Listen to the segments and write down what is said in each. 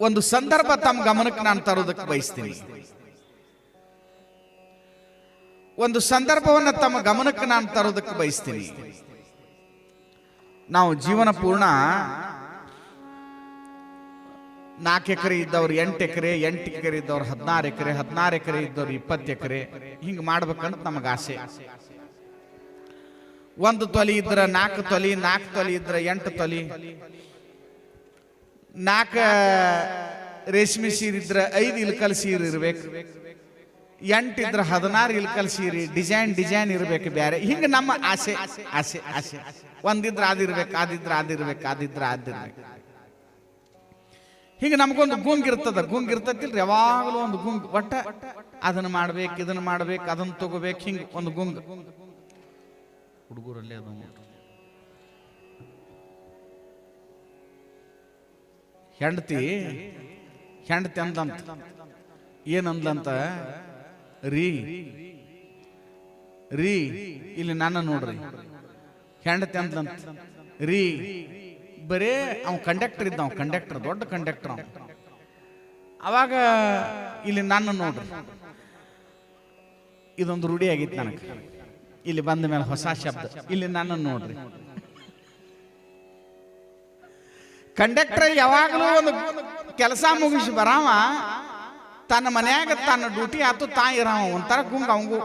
ಒಂದು ಸಂದರ್ಭ ತಮ್ಮ ಗಮನಕ್ಕೆ ನಾನು ತರೋದಕ್ಕೆ ಬಯಸ್ತೀನಿ. ಒಂದು ಸಂದರ್ಭವನ್ನು ತಮ್ಮ ಗಮನಕ್ಕೆ ನಾನು ತರೋದಕ್ಕೆ ಬಯಸ್ತೀನಿ. ನಾವು ಜೀವನ ಪೂರ್ಣ ನಾಲ್ಕು ಎಕರೆ ಇದ್ದವ್ರು ಎಂಟು ಎಕರೆ ಎಂಟು ಎಕರೆ ಇದ್ದವ್ರು ಹದಿನಾರು ಎಕರೆ ಹದಿನಾರು ಎಕರೆ ಇದ್ದವ್ರು ಇಪ್ಪತ್ತು ಎಕರೆ, ಹಿಂಗೆ ಮಾಡ್ಬೇಕಂತ ನಮಗೆ ಆಸೆ. ಒಂದು ತೊಲಿ ಇದ್ರೆ ನಾಲ್ಕು ತೊಲಿ ನಾಲ್ಕು ತೊಲಿ ಇದ್ರೆ ಎಂಟು ತೊಲಿ ನಾಲ್ಕು ರೇಷ್ಮೆ ಸೀರೆ ಇದ್ರೆ ಐದು ಇಲ್ಕಲ್ ಸೀರೆ ಇರ್ಬೇಕು. ಎಂಟು ಇದ್ರೆ ಹದಿನಾರು ಇಲ್ಕಲ್ ಸೀರೆ, ಡಿಸೈನ್ ಡಿಸೈನ್ ಇರ್ಬೇಕು ಬೇರೆ ಹಿಂಗೆ ನಮ್ಮ ಆಸೆ ಆಸೆ ಆಸೆ. ಒಂದಿದ್ರ ಅದಿರ್ಬೇಕು ಅದಿದ್ರ ಅದಿರ್ಬೇಕು ಅದಿದ್ರ ಅದಿರ್ಬೇಕು ಹಿಂಗೆ ನಮಗೊಂದು ಗುಂಗ್ ಇರ್ತದ. ಗುಂಗ್ ಇರ್ತತಿಲ್ರಿ, ಯಾವಾಗಲೂ ಒಂದು ಗುಂಗ್. ಒಟ್ಟ ಅದನ್ನ ಮಾಡ್ಬೇಕು, ಇದನ್ನ ಮಾಡ್ಬೇಕು, ಅದನ್ನ ತಗೋಬೇಕು, ಹಿಂಗೆ ಒಂದು ಗುಂಗ್. ಹುಡುಗರಲ್ಲಿ ಅದು ಹೆಂಡತಿ ಹೆಂಡತಿ ಅಂದಂತ. ಏನಂದ್ಲಂತ? ರೀ. ರೀ, ಇಲ್ಲಿ ನನ್ನ ನೋಡ್ರಿ. ಹೆಂಡತಿ ಅಂದ್ಲಂತ, ರೀ. ಬರೇ ಅವ್ ಕಂಡಕ್ಟರ್ ಇದ್ದ ಕಂಡಕ್ಟರ್ ದೊಡ್ಡ ಕಂಡಕ್ಟರ್ ಅವ. ಅವಾಗ ಇಲ್ಲಿ ನನ್ನ ನೋಡ್ರಿ. ಇದೊಂದು ರೂಢಿ ಆಗಿತ್ತು ನನಗೆ. ಇಲ್ಲಿ ಬಂದ ಮೇಲೆ ಹೊಸ ಶಬ್ದ. ಇಲ್ಲಿ ನನ್ನ ನೋಡ್ರಿ. ಕಂಡಕ್ಟರ್ ಯಾವಾಗಲೂ ಒಂದು ಕೆಲಸ ಮುಗಿಸಿ ಬರಾವ ತನ್ನ ಮನ್ಯಾಗ ತನ್ನ ಡ್ಯೂಟಿ ಆತು ತಾ ಇರಾವ ಒಂಥರ ಗುಂಗ ಅವಂಗು.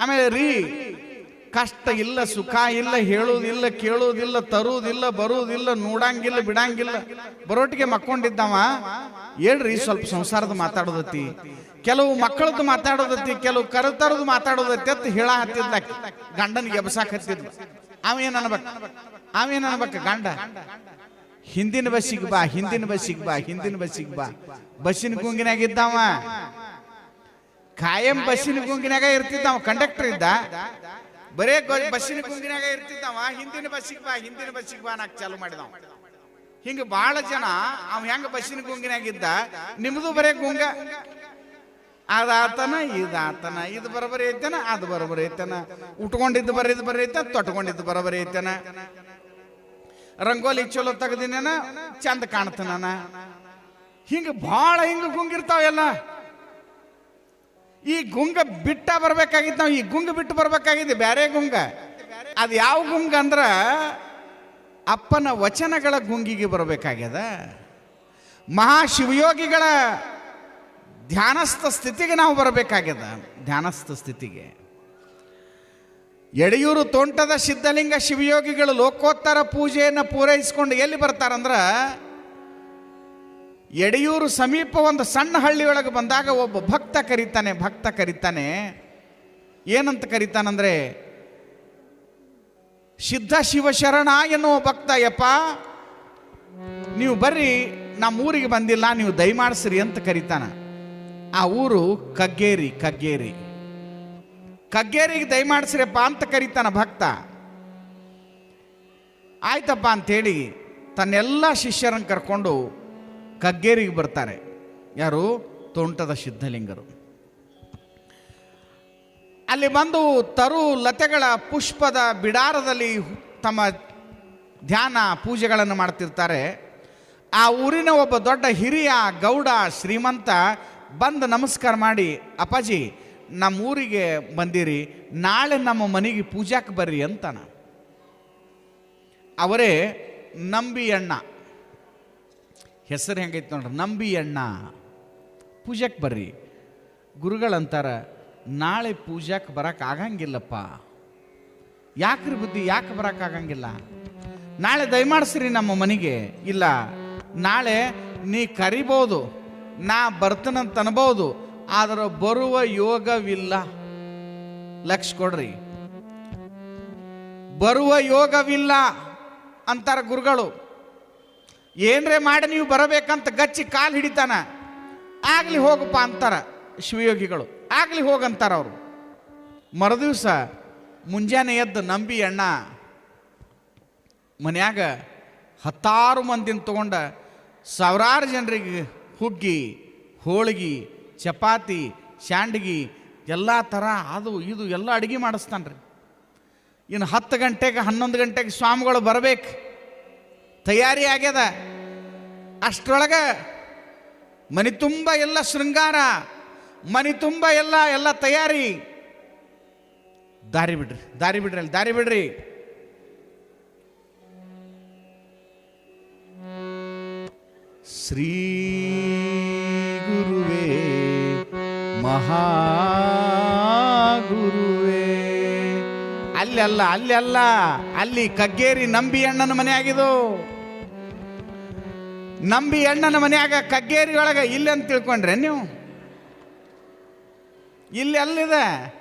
ಆಮೇಲೆ ರೀ, ಕಷ್ಟ ಇಲ್ಲ, ಸುಖ ಇಲ್ಲ ಹೇಳುವುದಿಲ್ಲ ಕೇಳುವುದಿಲ್ಲ ತರುವುದಿಲ್ಲ ಬರುವುದಿಲ್ಲ ನೋಡಂಗಿಲ್ಲ, ಬಿಡಂಗಿಲ್ಲ. ಬರೋಟಿಗೆ ಮಕ್ಕೊಂಡಿದ್ದವ. ಹೇಳ್ರಿ, ಸ್ವಲ್ಪ ಸಂಸಾರದ ಮಾತಾಡೋದತಿ. ಕೆಲವು ಮಕ್ಕಳದ್ದು ಮಾತಾಡೋದತಿ, ಕೆಲವು ಕರತರದು ಮಾತಾಡೋದತಿ ಅಂತ ಹೇಳ ಹತ್ತಿದ್ಲ ಆಕಿ. ಗಂಡನಿಗೆ ಎಬ್ಸಾಕ್ ಹತ್ತಿದ್ಲ. ಅವೇನ್ ಅನ್ಬೇಕು? ಅವೇನ್ ಅನ್ಬೇಕು? ಗಂಡ. ಹಿಂದಿನ ಬಸ್ಸಿಗೆ ಬಾ ಹಿಂದಿನ ಬಸ್ಸಿಗೆ ಬಾ ಹಿಂದಿನ ಬಸ್ಸಿಗೆ ಬಾ. ಬಸ್ಸಿನ ಗುಂಗಿನಾಗ ಇದ್ದಾವ. ಕಾಯಂ ಬಸ್ಸಿನ ಗುಂಗಿನಾಗ ಇರ್ತಿದ್ದಾವ ಕಂಡಕ್ಟರ್ ಇದ್ದ. ಬರೇ ಬಸ್ಸಿನ ಗುಂಗಿನಾಗ ಇರ್ತಿದ್ದಾವ ಹಿಂದಿನ ಬಸ್ಸಿಗೆ ಬಾ ಹಿಂದಿನ ಬಸ್ಸಿಗೆ ಬಾ ನಾಕ್ ಚಾಲು ಮಾಡಿದವ. ಹಿಂಗ ಬಹಳ ಜನ, ಅವ್ ಹೆಂಗ ಬಸ್ಸಿನ ಗುಂಗಿನಾಗಿದ್ದ ನಿಮ್ದು ಬರೇ ಗುಂಗ. ಅದಾತನ, ಇದಾತನ, ಇದು ಬರೋಬರಿ ಐತನ, ಅದು ಬರೋಬರಿ ಐತನ. ಉಟ್ಕೊಂಡಿದ್ದು ಬರೀದು ಬರೀ ತೊಟ್ಕೊಂಡಿದ್ದು ಬರೋಬರಿ ಐತನ. ರಂಗೋಲಿ ಚಲೋ ತೆಗ್ದಿನ ಚಂದ ಕಾಣ್ತಾನ ಹಿಂಗ ಭಾಳ ಹಿಂಗ ಗುಂಗಿರ್ತಾವೆಲ್ಲ ಈ ಗುಂಗ ಬಿಟ್ಟ ಬರ್ಬೇಕಾಗಿತ್ತು ನಾವು, ಈ ಗುಂಗ ಬಿಟ್ಟು ಬರ್ಬೇಕಾಗಿದೆ ಬೇರೆ ಗುಂಗ. ಅದು ಯಾವ ಗುಂಗ ಅಂದ್ರ ಅಪ್ಪನ ವಚನಗಳ ಗುಂಗಿಗೆ ಬರಬೇಕಾಗ್ಯದ. ಮಹಾಶಿವಯೋಗಿಗಳ ಧ್ಯಾನಸ್ಥ ಸ್ಥಿತಿಗೆ ನಾವು ಬರಬೇಕಾಗ್ಯದ, ಧ್ಯಾನಸ್ಥ ಸ್ಥಿತಿಗೆ. ಯಡಿಯೂರು ತೋಂಟದ ಸಿದ್ಧಲಿಂಗ ಶಿವಯೋಗಿಗಳು ಲೋಕೋತ್ತರ ಪೂಜೆಯನ್ನು ಪೂರೈಸಿಕೊಂಡು ಎಲ್ಲಿ ಬರ್ತಾರಂದ್ರೆ ಎಡೆಯೂರು ಸಮೀಪ ಒಂದು ಸಣ್ಣ ಹಳ್ಳಿಯೊಳಗೆ ಬಂದಾಗ ಒಬ್ಬ ಭಕ್ತ ಕರೀತಾನೆ ಭಕ್ತ ಕರೀತಾನೆ. ಏನಂತ ಕರೀತಾನಂದ್ರೆ, ಸಿದ್ಧ ಶಿವಶರಣ ಎನ್ನುವ ಭಕ್ತ ಯಪ್ಪ, ನೀವು ಬರ್ರಿ ನಮ್ಮ ಊರಿಗೆ ಬಂದಿಲ್ಲ, ನೀವು ದಯಮಾಡಿಸ್ರಿ ಅಂತ ಕರೀತಾನ. ಆ ಊರು ಕಗ್ಗೇರಿ ಕಗ್ಗೇರಿ. ಕಗ್ಗೇರಿಗೆ ದಯಮಾಡಿಸ್ರಪ್ಪ ಅಂತ ಕರೀತಾನ ಭಕ್ತ. ಆಯ್ತಪ್ಪ ಅಂತೇಳಿ ತನ್ನೆಲ್ಲ ಶಿಷ್ಯರನ್ನು ಕರ್ಕೊಂಡು ಕಗ್ಗೇರಿಗೆ ಬರ್ತಾರೆ. ಯಾರು? ತೋಂಟದ ಸಿದ್ಧಲಿಂಗರು. ಅಲ್ಲಿ ಬಂದು ತರು ಲತೆಗಳ ಪುಷ್ಪದ ಬಿಡಾರದಲ್ಲಿ ತಮ್ಮ ಧ್ಯಾನ ಪೂಜೆಗಳನ್ನು ಮಾಡ್ತಿರ್ತಾರೆ. ಆ ಊರಿನ ಒಬ್ಬ ದೊಡ್ಡ ಹಿರಿಯ ಗೌಡ ಶ್ರೀಮಂತ ಬಂದು ನಮಸ್ಕಾರ ಮಾಡಿ, ಅಪ್ಪಾಜಿ ನಮ್ಮ ಊರಿಗೆ ಬಂದಿರಿ, ನಾಳೆ ನಮ್ಮ ಮನೆಗೆ ಪೂಜಾಕ್ಕೆ ಬರ್ರಿ ಅಂತಾನ. ಅವರೇ, ನಂಬಿ ಅಣ್ಣ. ಹೆಸರು ಹೆಂಗೈತೆ ನೋಡ್ರಿ, ನಂಬಿ ಅಣ್ಣ. ಪೂಜಾಕ್ಕೆ ಬರ್ರಿ. ಗುರುಗಳಂತಾರ ನಾಳೆ ಪೂಜಾಕ್ಕೆ ಬರಕ್ಕೆ ಆಗಂಗಿಲ್ಲಪ್ಪ. ಯಾಕ್ರಿ ಬುದ್ಧಿ, ಯಾಕೆ ಆಗಂಗಿಲ್ಲ? ನಾಳೆ ದಯಮಾಡಿಸ್ರಿ ನಮ್ಮ ಮನೆಗೆ. ಇಲ್ಲ, ನಾಳೆ ನೀ ಕರಿಬೋದು, ನಾ ಬರ್ತನಂತ ಅನ್ಬೋದು ಆದ್ರೆ ಬರುವ ಯೋಗವಿಲ್ಲ. ಲಕ್ಷ ಕೊಡ್ರಿ. ಬರುವ ಯೋಗವಿಲ್ಲ ಅಂತಾರ ಗುರುಗಳು. ಏನ್ರೆ ಮಾಡಿ ನೀವು ಬರಬೇಕಂತ ಗಚ್ಚಿ ಕಾಲು ಹಿಡಿತಾನ. ಆಗ್ಲಿ ಹೋಗಪ್ಪ ಅಂತಾರ ಶಿವಯೋಗಿಗಳು. ಆಗ್ಲಿ ಹೋಗಂತಾರ ಅವರು. ಮರುದಿವ್ಸ ಮುಂಜಾನೆ ಎದ್ದು ನಂಬಿ ಅಣ್ಣ ಮನ್ಯಾಗ ಹತ್ತಾರು ಮಂದಿನ ತಗೊಂಡ ಸಾವಿರಾರು ಜನರಿಗೆ ಹುಗ್ಗಿ, ಹೋಳಿಗೆ ಚಪಾತಿ, ಶಾಂಡ್ಗಿ, ಎಲ್ಲ ಥರ ಅದು ಇದು ಎಲ್ಲ ಅಡುಗೆ ಮಾಡಿಸ್ತಾನ್ರಿ ಇನ್ನು ಹತ್ತು ಗಂಟೆಗೆ, ಹನ್ನೊಂದು ಗಂಟೆಗೆ ಸ್ವಾಮಿಗಳು ಬರಬೇಕು. ತಯಾರಿ ಆಗ್ಯದ. ಅಷ್ಟರೊಳಗೆ ಮನೆ ತುಂಬ ಎಲ್ಲ ಶೃಂಗಾರ, ಮನೆ ತುಂಬ ಎಲ್ಲ ಎಲ್ಲ ತಯಾರಿ. ದಾರಿ ಬಿಡ್ರಿ ದಾರಿ ಬಿಡ್ರಿ ಅಲ್ಲಿ, ದಾರಿ ಬಿಡ್ರಿ. ಶ್ರೀ ಮಹಾಗುರುವೇ. ಅಲ್ಲಿ ಅಲ್ಲ ಅಲ್ಲಿ ಅಲ್ಲ. ಅಲ್ಲಿ ಕಗ್ಗೇರಿ ನಂಬಿ ಅಣ್ಣನ ಮನೆ ಆಗಿದು ನಂಬಿ ಅಣ್ಣನ ಮನ್ಯಾಗ ಕಗ್ಗೇರಿ ಒಳಗ ಇಲ್ಲಿ ಅಂತ ತಿಳ್ಕೊಂಡ್ರೆ ನೀವು? ಇಲ್ಲಿ ಅಲ್ಲಿದೆ.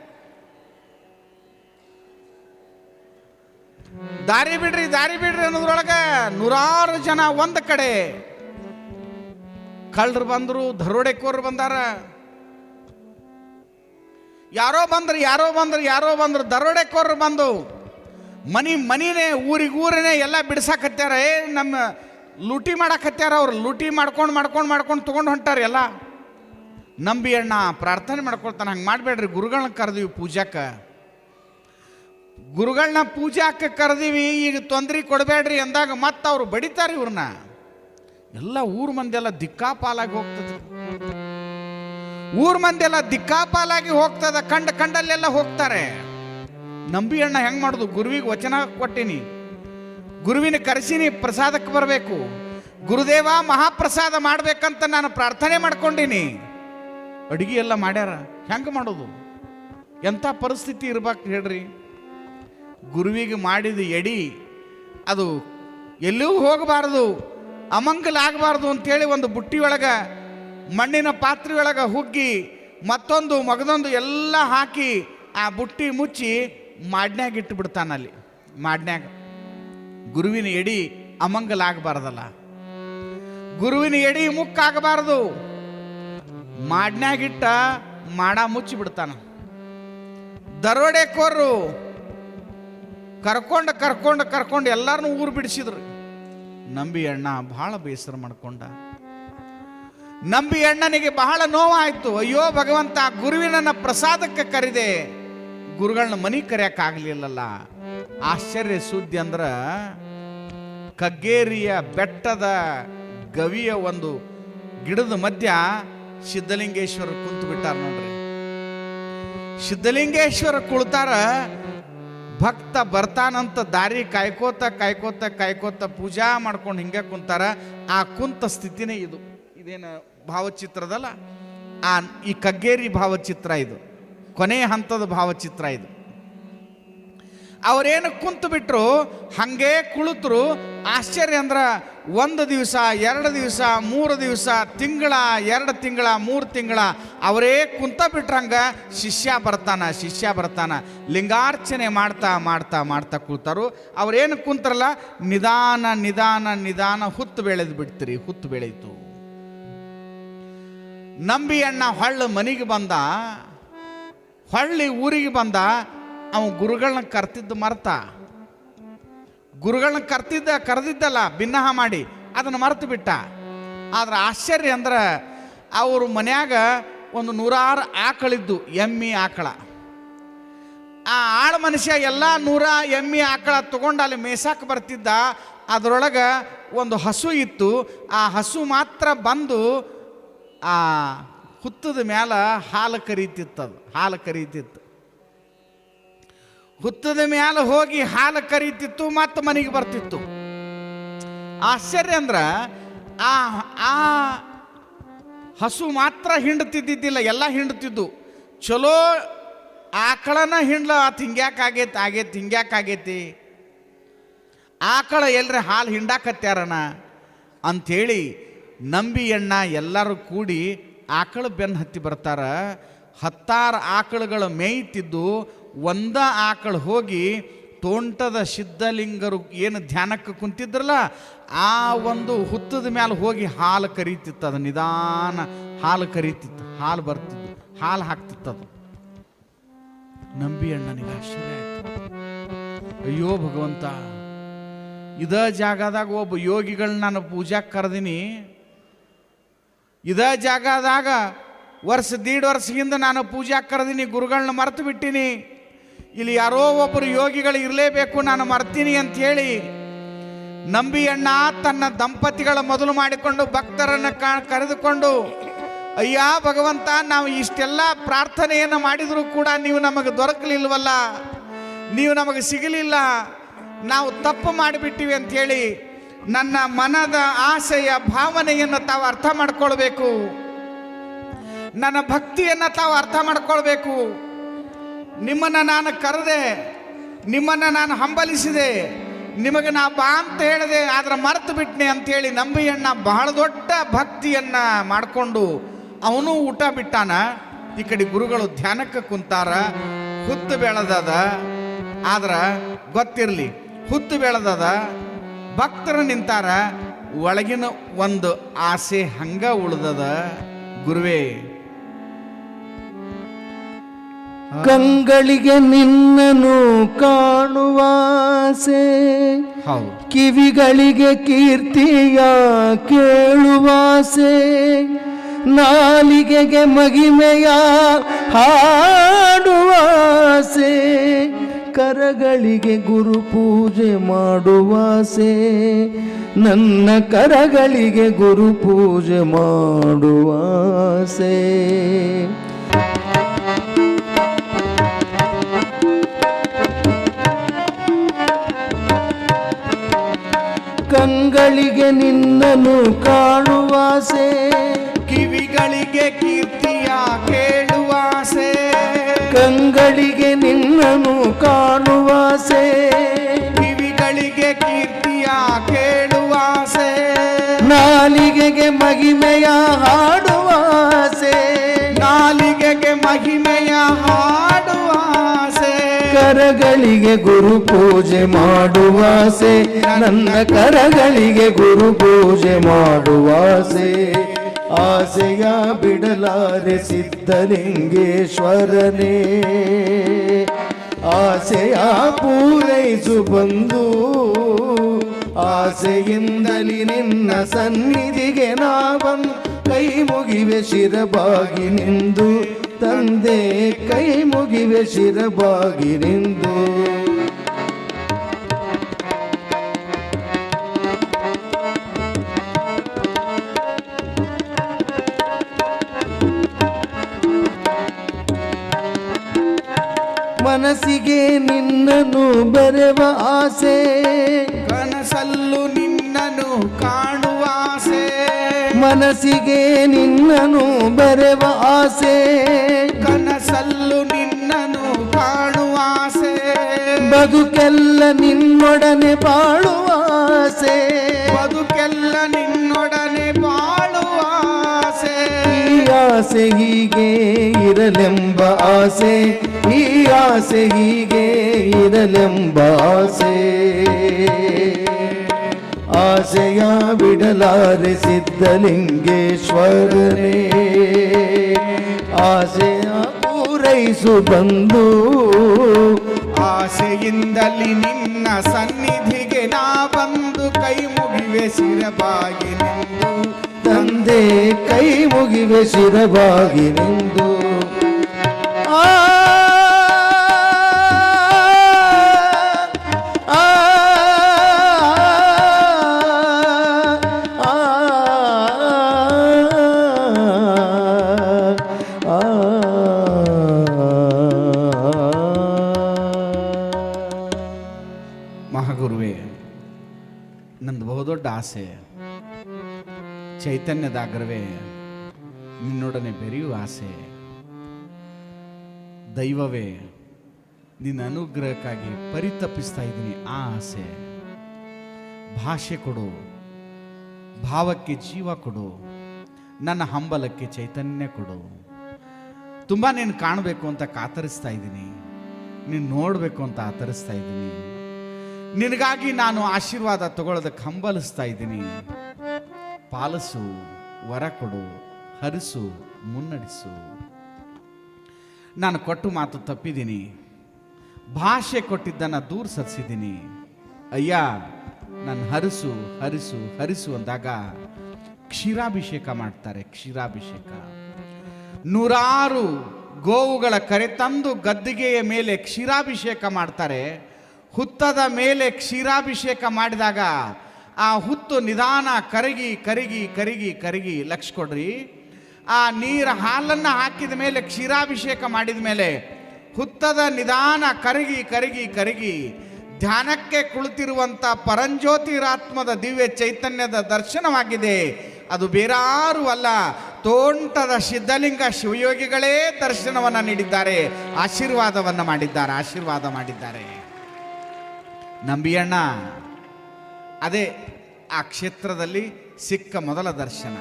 ದಾರಿ ಬಿಡ್ರಿ ದಾರಿ ಬಿಡ್ರಿ ಅನ್ನೋದ್ರೊಳಗೆ ನೂರಾರು ಜನ ಒಂದ್ ಕಡೆ. ಕಳ್ಳರು ಬಂದ್ರು ದರೋಡೆಕೋರು ಬಂದಾರ. ಯಾರೋ ಬಂದ್ರು ಯಾರೋ ಬಂದ್ರು ಯಾರೋ ಬಂದ್ರು ದರೋಡೆಕೋರು ಬಂದು ಮನಿ, ಮನಿನೇ ಊರಿಗೂರನೇ ಎಲ್ಲ ಬಿಡ್ಸಾಕತ್ಯಾರ. ಏ, ನಮ್ಮ ಲೂಟಿ ಮಾಡಾಕತ್ಯಾರ ಅವ್ರು. ಲೂಟಿ ಮಾಡ್ಕೊಂಡು ಮಾಡ್ಕೊಂಡು ಮಾಡ್ಕೊಂಡು ತೊಗೊಂಡು ಹೊಂಟಾರ ಎಲ್ಲ. ನಂಬಿ ಅಣ್ಣ, ಪ್ರಾರ್ಥನೆ ಮಾಡ್ಕೊಳ್ತಾನೆ. ಹಂಗೆ ಮಾಡಬೇಡ್ರಿ ಗುರುಗಳನ್ನ ಕರೆದಿವಿ ಪೂಜಾಕ್ಕೆ ಗುರುಗಳನ್ನ ಪೂಜಾಕ್ಕೆ ಕರೆದಿವಿ, ಈಗ ತೊಂದರೆ ಕೊಡಬೇಡ್ರಿ ಅಂದಾಗ ಮತ್ತೆ ಅವ್ರು ಬಡಿತಾರೆ ಇವ್ರನ್ನ. ಎಲ್ಲ ಊರು ಮಂದಿ ಎಲ್ಲ ದಿಕ್ಕಾಪಾಲಾಗಿ ಹೋಗ್ತದೆ. ಊರ್ ಮಂದಿ ಎಲ್ಲ ದಿಕ್ಕಾಪಾಲಾಗಿ ಹೋಗ್ತದ. ಕಂಡ ಕಂಡಲ್ಲೆಲ್ಲ ಹೋಗ್ತಾರೆ. ನಂಬಿ ಅಣ್ಣ ಹೆಂಗ್ ಮಾಡುದು? ಗುರುವಿಗೆ ವಚನ ಕೊಟ್ಟಿನಿ. ಗುರುವಿನ ಕರೆಸಿನಿ, ಪ್ರಸಾದಕ್ಕೆ ಬರಬೇಕು. ಗುರುದೇವ ಮಹಾಪ್ರಸಾದ ಮಾಡ್ಬೇಕಂತ ನಾನು ಪ್ರಾರ್ಥನೆ ಮಾಡ್ಕೊಂಡಿನಿ. ಅಡಿಗೆ ಎಲ್ಲ ಮಾಡ್ಯಾರ. ಹೆಂಗೆ ಮಾಡೋದು? ಎಂಥ ಪರಿಸ್ಥಿತಿ ಇರ್ಬೇಕು ಹೇಳ್ರಿ. ಗುರುವಿಗೆ ಮಾಡಿದ ಎಡಿ ಅದು ಎಲ್ಲೂ ಹೋಗಬಾರದು. ಅಮಂಗಲ ಆಗಬಾರ್ದು ಅಂತೇಳಿ ಒಂದು ಬುಟ್ಟಿ ಒಳಗ ಮಣ್ಣಿನ ಪಾತ್ರೆಯೊಳಗೆ ಹುಗ್ಗಿ ಮತ್ತೊಂದು ಮಗದೊಂದು ಎಲ್ಲ ಹಾಕಿ ಆ ಬುಟ್ಟಿ ಮುಚ್ಚಿ ಮಾಡ್ನ್ಯಾಗ ಇಟ್ಟು ಬಿಡ್ತಾನಲ್ಲಿ ಮಾಡ್ನ್ಯಾಗ. ಗುರುವಿನ ಎಡಿ ಅಮಂಗಲ ಆಗಬಾರ್ದಲ್ಲ. ಗುರುವಿನ ಎಡಿ ಮುಕ್ಕಾಗಬಾರದು ಮಾಡ್ನ್ಯಾಗಿಟ್ಟ ಮಾಡ ಮುಚ್ಚಿ ಬಿಡ್ತಾನ. ದರೋಡೆಕೋರು ಕರ್ಕೊಂಡು ಕರ್ಕೊಂಡು ಕರ್ಕೊಂಡು ಎಲ್ಲಾರನ್ನೂ ಊರು ಬಿಡಿಸಿದ್ರು. ನಂಬಿ ಅಣ್ಣ ಬಹಳ ಬೇಸರ ಮಾಡ್ಕೊಂಡ. ನಂಬಿ ಅಣ್ಣನಿಗೆ ಬಹಳ ನೋವಾಯ್ತು. ಅಯ್ಯೋ, ಭಗವಂತ ಗುರುವಿನನ್ನ ಪ್ರಸಾದಕ್ಕೆ ಕರೆದೆ. ಗುರುಗಳನ್ನ ಮನಿ ಕರೆಯಕ್ಕಾಗ್ಲಿಲ್ಲಲ್ಲ ಆಶ್ಚರ್ಯ ಸುದ್ದಿ ಅಂದ್ರ ಕಗ್ಗೇರಿಯ ಬೆಟ್ಟದ ಗವಿಯ ಒಂದು ಗಿಡದ ಮಧ್ಯ ಸಿದ್ಧಲಿಂಗೇಶ್ವರ ಕುಂತು ಬಿಟ್ಟಾರ ನೋಡ್ರಿ. ಸಿದ್ಧಲಿಂಗೇಶ್ವರ ಕುಳಿತಾರ, ಭಕ್ತ ಬರ್ತಾನಂತ ದಾರಿ ಕಾಯ್ಕೋತ ಕಾಯ್ಕೋತ ಕಾಯ್ಕೋತ ಪೂಜಾ ಮಾಡ್ಕೊಂಡು ಹಿಂಗೆ ಕುಂತಾರ. ಆ ಕುಂತ ಸ್ಥಿತಿನೇ ಇದು. ಇದೇನು ಭಾವಚಿತ್ರದಲ್ಲ? ಆ, ಈ ಕಗ್ಗೇರಿ ಭಾವಚಿತ್ರ ಇದು. ಕೊನೆಯ ಹಂತದ ಭಾವಚಿತ್ರ ಇದು. ಅವರೇನು ಕುಂತು ಬಿಟ್ರು, ಹಂಗೆ ಕುಳಿತರು, ಆಶ್ಚರ್ಯ ಅಂದ್ರೆ ಒಂದು ದಿವಸ, ಎರಡು ದಿವಸ, ಮೂರು ದಿವಸ, ತಿಂಗಳ, ಎರಡು ತಿಂಗಳ, ಮೂರು ತಿಂಗಳ, ಅವರೇ ಕುಂತ ಬಿಟ್ರಂಗ ಶಿಷ್ಯ ಬರ್ತಾನ ಶಿಷ್ಯ ಬರ್ತಾನ. ಲಿಂಗಾರ್ಚನೆ ಮಾಡ್ತಾ ಮಾಡ್ತಾ ಮಾಡ್ತಾ ಕೂತಾರು ಅವ್ರೇನು ಕುಂತರಲ್ಲ, ನಿಧಾನ ನಿಧಾನ ನಿಧಾನ ಹುತ್ತು ಬೆಳೆದು ಬಿಡ್ತೀರಿ, ಹುತ್ತು ಬೆಳೀತು. ನಂಬಿ ಅಣ್ಣ ಹೊಳ್ಳ ಮನೆಗೆ ಬಂದ, ಹೊಳ್ಳಿ ಊರಿಗೆ ಬಂದ, ಅವ ಗುರುಗಳನ್ನ ಕರ್ತಿದ್ದು ಮರ್ತ. ಗುರುಗಳನ್ನ ಕರ್ತಿದ್ದ, ಕರೆದಿದ್ದಲ್ಲ ಭಿನ್ನಹ ಮಾಡಿ, ಅದನ್ನು ಮರೆತು ಬಿಟ್ಟ. ಆದ್ರೆ ಆಶ್ಚರ್ಯ ಅಂದ್ರೆ, ಅವರು ಮನ್ಯಾಗ ಒಂದು ನೂರಾರು ಆಕಳಿದ್ದು ಎಮ್ಮಿ ಆಕಳ. ಆ ಆಳ ಮನುಷ್ಯ ಎಲ್ಲ ನೂರ ಎಮ್ಮಿ ಆಕಳ ತಗೊಂಡು ಅಲ್ಲಿ ಮೇಸಾಕ್ ಬರ್ತಿದ್ದ, ಅದರೊಳಗೆ ಒಂದು ಹಸು ಇತ್ತು. ಆ ಹಸು ಮಾತ್ರ ಬಂದು ಆ ಹುತ್ತದ ಮ್ಯಾಲ ಹಾಲು ಕರೀತಿತ್ತದು ಹಾಲು ಕರೀತಿತ್ತು. ಹುತ್ತದ ಮ್ಯಾಲ ಹೋಗಿ ಹಾಲು ಕರೀತಿತ್ತು, ಮತ್ತು ಮನೆಗೆ ಬರ್ತಿತ್ತು. ಆಶ್ಚರ್ಯ ಅಂದ್ರೆ, ಆ ಆ ಹಸು ಮಾತ್ರ ಹಿಂಡ್ತಿದ್ದಿದ್ದಿಲ್ಲ, ಎಲ್ಲ ಹಿಂಡ್ತಿದ್ದು. ಚಲೋ ಆಕಳನ ಹಿಂಡ್ಲ, ಆತ್ ಹಿಂಗ್ಯಾಕ ಆಗೈತಿ ಆಗೈತಿ, ಹಿಂಗ್ಯಾಕ ಆಗೈತಿ. ಆಕಳ ಎಲ್ರೆ ಹಾಲು ಹಿಂಡಾಕತ್ಯಾರನ? ಅಂಥೇಳಿ ನಂಬಿ ಅಣ್ಣ ಎಲ್ಲರೂ ಕೂಡಿ ಆಕಳ ಬೆನ್ನು ಹತ್ತಿ ಬರ್ತಾರ. ಹತ್ತಾರು ಆಕಳುಗಳು ಮೇಯ್ತಿದ್ದು ಒಂದ ಆಕಳು ಹೋಗಿ ತೋಂಟದ ಸಿದ್ಧಲಿಂಗರು ಏನು ಧ್ಯಾನಕ್ಕೆ ಕುಂತಿದ್ರಲ್ಲ, ಆ ಒಂದು ಹುತ್ತದ ಮ್ಯಾಲೆ ಹೋಗಿ ಹಾಲು ಕರೀತಿತ್ತು. ಅದು ನಿಧಾನ ಹಾಲು ಕರೀತಿತ್ತು. ಹಾಲು ಬರ್ತಿತ್ತು. ಹಾಲು ಹಾಕ್ತಿತ್ತದು ನಂಬಿ ಅಣ್ಣನಿಗೆ ಆಶ್ಚರ್ಯ ಆಯ್ತು. ಅಯ್ಯೋ ಭಗವಂತ, ಇದ ಜಾಗದಾಗ ಒಬ್ಬ ಯೋಗಿಗಳನ್ನ ನಾನು ಪೂಜಾಕ್ಕೆ ಕರೆದಿನಿ. ಇದ ಜಾಗದಾಗ ವರ್ಷ ದೀಡ್ ವರ್ಷ ಹಿಂದೆ ನಾನು ಪೂಜೆ ಕರೆದೀನಿ ಗುರುಗಳನ್ನ ಮರೆತು ಬಿಟ್ಟಿನಿ. ಇಲ್ಲಿ ಯಾರೋ ಒಬ್ಬರು ಯೋಗಿಗಳು ಇರಲೇಬೇಕು, ನಾನು ಮರ್ತೀನಿ ಹೇಳಿ ನಂಬಿ ಅಣ್ಣ ತನ್ನ ದಂಪತಿಗಳ ಮೊದಲು ಮಾಡಿಕೊಂಡು ಭಕ್ತರನ್ನು ಕರೆದುಕೊಂಡು, ಅಯ್ಯ ಭಗವಂತ, ನಾವು ಇಷ್ಟೆಲ್ಲ ಪ್ರಾರ್ಥನೆಯನ್ನು ಮಾಡಿದರೂ ಕೂಡ ನೀವು ನಮಗೆ ದೊರಕಲಿಲ್ವಲ್ಲ? ನೀವು ನಮಗೆ ಸಿಗಲಿಲ್ಲ? ನಾವು ತಪ್ಪು ಮಾಡಿಬಿಟ್ಟಿವಿ ಅಂಥೇಳಿ ನನ್ನ ಮನದ ಆಸೆಯ ಭಾವನೆಯನ್ನು ತಾವು ಅರ್ಥ ಮಾಡ್ಕೊಳ್ಬೇಕು. ನನ್ನ ಭಕ್ತಿಯನ್ನು ತಾವು ಅರ್ಥ ಮಾಡ್ಕೊಳ್ಬೇಕು. ನಿಮ್ಮನ್ನು ನಾನು ಕರೆದೆ, ನಿಮ್ಮನ್ನು ನಾನು ಹಂಬಲಿಸಿದೆ, ನಿಮಗೆ ನಾ ಬಾ ಅಂತ ಹೇಳಿದೆ, ಆದ್ರೆ ಮರೆತು ಬಿಟ್ನೆ ಅಂತೇಳಿ ನಂಬಿಯಣ್ಣ ಬಹಳ ದೊಡ್ಡ ಭಕ್ತಿಯನ್ನ ಮಾಡಿಕೊಂಡು ಅವನು ಊಟ ಬಿಟ್ಟಾನ. ಈ ಕಡೆ ಗುರುಗಳು ಧ್ಯಾನಕ್ಕೆ ಕುಂತಾರ, ಹುತ್ತು ಬೆಳೆದದ. ಆದ್ರ ಗೊತ್ತಿರಲಿ, ಹುತ್ತು ಬೆಳೆದದ. ಭಕ್ತರು ನಿಂತಾರ ಒಳಗಿನ ಒಂದು ಆಸೆ ಹಂಗ ಉಳ್ದದ ಗುರುವೇ. ಕಂಗಳಿಗೆ ನಿನ್ನನು ಕಾಣುವಾಸೆ ಕಿವಿಗಳಿಗೆ ಕೀರ್ತಿಯ ಕೇಳುವಾಸೆ ನಾಲಿಗೆಗೆ ಮಗಿಮೆಯ ಹಾಡುವಾಸೆ ಕರಗಳಿಗೆ ಗುರು ಪೂಜೆ ಮಾಡುವಾಸೆ ನನ್ನ ಕರಗಳಿಗೆ ಗುರು ಪೂಜೆ ಮಾಡುವಾಸೆ ಕಂಗಳಿಗೆ ನಿನ್ನನು ಕಾಣುವಾಸೆ ಕಿವಿಗಳಿಗೆ ಕೀರ್ತಿಯ ಕೇಳುವಾಸೆ ಕಂಗಳಿಗೆ ನಿನ್ನನು ಕಾಣುವಾಸೆ ಕಿವಿಗಳಿಗೆ ಕೀರ್ತಿಯ ಕೇಳುವಾಸೆ ನಾಲಿಗೆಗೆ ಮಹಿಮೆಯ ಹಾಡುವಾಸೆ ನಾಲಿಗೆಗೆ ಮಹಿಮೆಯ ಹಾಡುವಾಸೆ ಕರಗಳಿಗೆ ಗುರು ಪೂಜೆ ಮಾಡುವಾಸೆ ನನ್ನ ಕರಗಳಿಗೆ ಗುರು ಪೂಜೆ ಮಾಡುವಾಸೆ ಆಸೆಯ ಬಿಡಲಾರೆ ಸಿದ್ಧಲಿಂಗೇಶ್ವರನೇ. ಆಸೆಯ ಪೂರೈಸು ಬಂದು ಆಸೆಯಿಂದಲಿ ನಿನ್ನ ಸನ್ನಿಧಿಗೆ ನಾವನ್ ಕೈ ಮುಗಿವೆ ಶಿರಬಾಗಿ ನಿಂದು ತಂದೆ, ಕೈ ಮುಗಿವೆ ಶಿರಬಾಗಿ ನಿಂದು. ನಿನ್ನನು ಬೆರೆವ ಆಸೆ. ಕನಸಲ್ಲು ನಿನ್ನನು ಕಾಣುವಾಸೆ ಮನಸ್ಸಿಗೆ ನಿನ್ನನು ಬೆರೆವ ಆಸೆ. ಕನಸಲ್ಲು ನಿನ್ನನು ಕಾಣುವಾಸೆ ಬದುಕೆಲ್ಲ ನಿನ್ನೊಡನೆ ಬಾಳುವ ಆಸೆ. ಬದುಕೆಲ್ಲ ನಿನ್ನೊಡನೆ ಆಸೆ ಹೀಗೆ ಇರಲೆಂಬ ಆಸೆ, ಈ ಆಸೆ ಹೀಗೆ ಇರಲೆಂಬ ಆಸೆ. ಆಸೆಯ ಬಿಡಲಾರೆ ಸಿದ್ಧಲಿಂಗೇಶ್ವರನೇ, ಆಸೆಯ ಪೂರೈಸು ಬಂದು ಆಸೆಯಿಂದಲಿ ನಿನ್ನ ಸನ್ನಿಧಿಗೆ ನಾ ಬಂದು ಕೈ ಮುಗಿವೆ ಸಿರಬಾಗಿ ನಿಂದು. ತಂದೆ ಕೈ ಮುಗಿವೆ ಶಿರಬಾಗಿ ನಿಂದು ಆ ಆ, ಆ. ಮಹಾಗುರುವೇ ನಂದು ಬಹುದೊಡ್ಡ ಆಸೆ ಚೈತನ್ಯದಾಗ್ರವೇ, ನಿನ್ನೊಡನೆ ಬೆರೆಯುವ ಆಸೆ, ದೈವವೇ, ನಿನ್ನ ಅನುಗ್ರಹಕ್ಕಾಗಿ ಪರಿತಪಿಸ್ತಾ ಇದ್ದೀನಿ ಆ ಆಸೆ. ಭಾಷೆ ಕೊಡು, ಭಾವಕ್ಕೆ ಜೀವ ಕೊಡು, ನನ್ನ ಹಂಬಲಕ್ಕೆ ಚೈತನ್ಯ ಕೊಡು. ತುಂಬ ನೀನು ಕಾಣಬೇಕು ಅಂತ ಕಾತರಿಸ್ತಾ ಇದ್ದೀನಿ, ನೀನು ನೋಡಬೇಕು ಅಂತ ಆತರಿಸ್ತಾ ಇದ್ದೀನಿ. ನಿನಗಾಗಿ ನಾನು ಆಶೀರ್ವಾದ ತಗೊಳ್ಳೋದಕ್ಕೆ ಹಂಬಲಿಸ್ತಾ ಇದ್ದೀನಿ. ಪಾಲಿಸು, ವರ ಕೊಡು, ಹರಿಸು, ಮುನ್ನಡೆಸು. ನಾನು ಕೊಟ್ಟು ಮಾತು ತಪ್ಪಿದ್ದೀನಿ. ಭಾಷೆ ಕೊಟ್ಟಿದ್ದನ್ನು ದೂರ ಸರಿಸಿದ್ದೀನಿ. ಅಯ್ಯ, ನಾನು ಹರಿಸು ಹರಿಸು ಹರಿಸು ಅಂದಾಗ ಕ್ಷೀರಾಭಿಷೇಕ ಮಾಡ್ತಾರೆ, ಕ್ಷೀರಾಭಿಷೇಕ. ನೂರಾರು ಗೋವುಗಳ ಕರೆತಂದು ಗದ್ದಿಗೆಯ ಮೇಲೆ ಕ್ಷೀರಾಭಿಷೇಕ ಮಾಡ್ತಾರೆ. ಹುತ್ತದ ಮೇಲೆ ಕ್ಷೀರಾಭಿಷೇಕ ಮಾಡಿದಾಗ ಆ ಹುತ್ತು ನಿಧಾನ ಕರಗಿ ಕರಗಿ ಕರಗಿ ಕರಗಿ ಲಕ್ಷ ಕೊಡ್ರಿ. ಆ ನೀರ ಹಾಲನ್ನು ಹಾಕಿದ ಮೇಲೆ, ಕ್ಷೀರಾಭಿಷೇಕ ಮಾಡಿದ ಮೇಲೆ ಹುತ್ತದ ನಿಧಾನ ಕರಗಿ ಕರಗಿ ಕರಗಿ ಧ್ಯಾನಕ್ಕೆ ಕುಳಿತಿರುವಂಥ ಪರಂಜ್ಯೋತಿರಾತ್ಮದ ದಿವ್ಯ ಚೈತನ್ಯದ ದರ್ಶನವಾಗಿದೆ. ಅದು ಬೇರಾರು ಅಲ್ಲ, ತೋಂಟದ ಸಿದ್ಧಲಿಂಗ ಶಿವಯೋಗಿಗಳೇ ದರ್ಶನವನ್ನು ನೀಡಿದ್ದಾರೆ. ಆಶೀರ್ವಾದವನ್ನು ಮಾಡಿದ್ದಾರೆ, ಆಶೀರ್ವಾದ ಮಾಡಿದ್ದಾರೆ. ನಂಬಿಯಣ್ಣ ಅದೇ ಆ ಕ್ಷೇತ್ರದಲ್ಲಿ ಸಿಕ್ಕ ಮೊದಲ ದರ್ಶನ.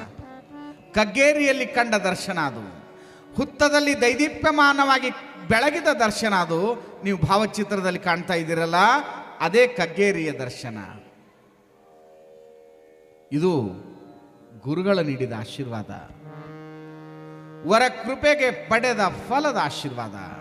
ಕಗ್ಗೇರಿಯಲ್ಲಿ ಕಂಡ ದರ್ಶನ ಅದು. ಹುತ್ತದಲ್ಲಿ ದೈದೀಪ್ಯಮಾನವಾಗಿ ಬೆಳಗಿದ ದರ್ಶನ ಅದು. ನೀವು ಭಾವಚಿತ್ರದಲ್ಲಿ ಕಾಣ್ತಾ ಇದ್ದೀರಲ್ಲ, ಅದೇ ಕಗ್ಗೇರಿಯ ದರ್ಶನ. ಇದು ಗುರುಗಳ ನೀಡಿದ ಆಶೀರ್ವಾದ. ವರ ಕೃಪೆಗೆ ಪಡೆದ ಫಲದ ಆಶೀರ್ವಾದ.